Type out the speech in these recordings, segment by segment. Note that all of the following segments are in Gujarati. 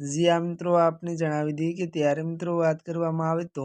જી, આ મિત્રો આપને જણાવી દઈએ કે ત્યારે મિત્રો વાત કરવામાં આવે તો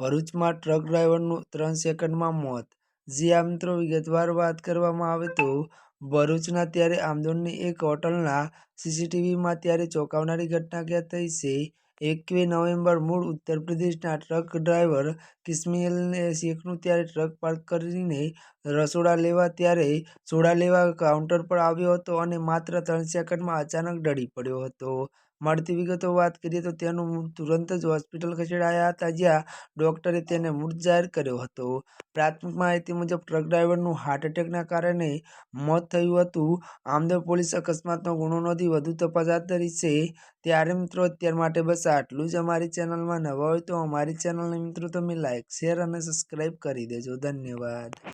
ભરૂચમાં ટ્રક ડ્રાઈવરનું ત્રણ સેકન્ડમાં મોત. જી, આ મિત્રો વિગતવાર વાત કરવામાં આવે તો ભરૂચના ત્યારે આમદોડની એક હોટલના સીસીટીવીમાં ત્યારે ચોંકાવનારી ઘટના ક્યાં થઈ છે. એકવીસ નવેમ્બર, મૂળ ઉત્તર પ્રદેશના ટ્રક ડ્રાઈવર કિસ્મિલ શેખનું ત્યારે ટ્રક પાર્ક કરીને રસોડા લેવા ત્યારે સોડા લેવા કાઉન્ટર પર આવ્યો હતો અને માત્ર ત્રણ સેકન્ડમાં અચાનક ઢળી પડ્યો હતો. મળતી વિગતો વાત કરીએ તો તેનું તુરંત જ હોસ્પિટલ ખસેડાયા હતા, જ્યાં ડોક્ટરે તેને મૃત જાહેર કર્યો હતો. પ્રાથમિક માહિતી મુજબ, ટ્રક ડ્રાઈવરનું હાર્ટ એટેકના કારણે મોત થયું હતું. આમદોદ પોલીસ અકસ્માતનો ગુનો નોંધી વધુ તપાસ હાથ ધરી છે. ત્યારે મિત્રો, અત્યાર માટે બસ આટલું જ. અમારી ચેનલમાં નવા હોય તો અમારી ચેનલને મિત્રો, તમે લાઇક શેર અને સબસ્ક્રાઈબ કરી દેજો. ધન્યવાદ.